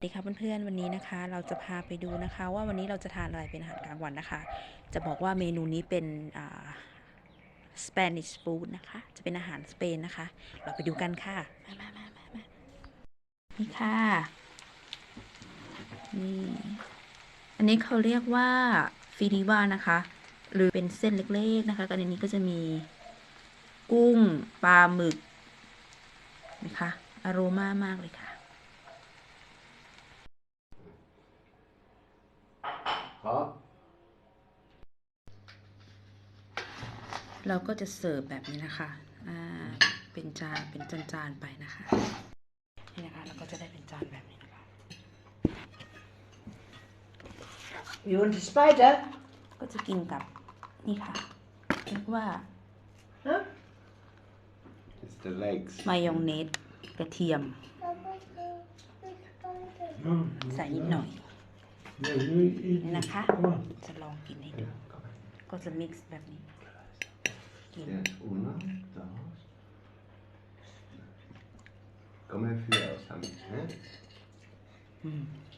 สวัสดีค่ะเพื่อนๆวันนี้นะคะเราจะพาไปดูนะคะ ว่าวันนี้เราจะทานอะไรเป็นอาหารกลางวันนะคะ จะบอกว่าเมนูนี้เป็นอ่า Spanish food นะคะ จะเป็นอาหารสเปนนะคะ เราไปดูกันค่ะมามามามามานี่ค่ะนี่อันนี้เขาเรียกว่าฟิดิวานะคะ หรือเป็นเส้นเล็กๆนะคะกันในนี้ก็จะมีกุ้งปลาหมึกนะคะอโรมามากเลยค่ะ เราก็จะเสิร์ฟแบบนี้นะคะ อ่า เป็นจาน เป็นจานจานๆไปนะคะ นี่นะคะ เราก็จะได้เป็นจานแบบนี้นะคะ You want a spider? ก็จะกินกับนี่ค่ะเรียกว่า Huh? It's the legs. มายองเนสกระเทียม ใส่นิดหน่อย No, you eat นี่ it. นะคะ Come on. จะลองกินให้ดู Yeah, come on. ก็จะมิกซ์แบบนี้ กิน Yeah, una, dos. Come filaos también, ¿eh? อืมอร่อยมาก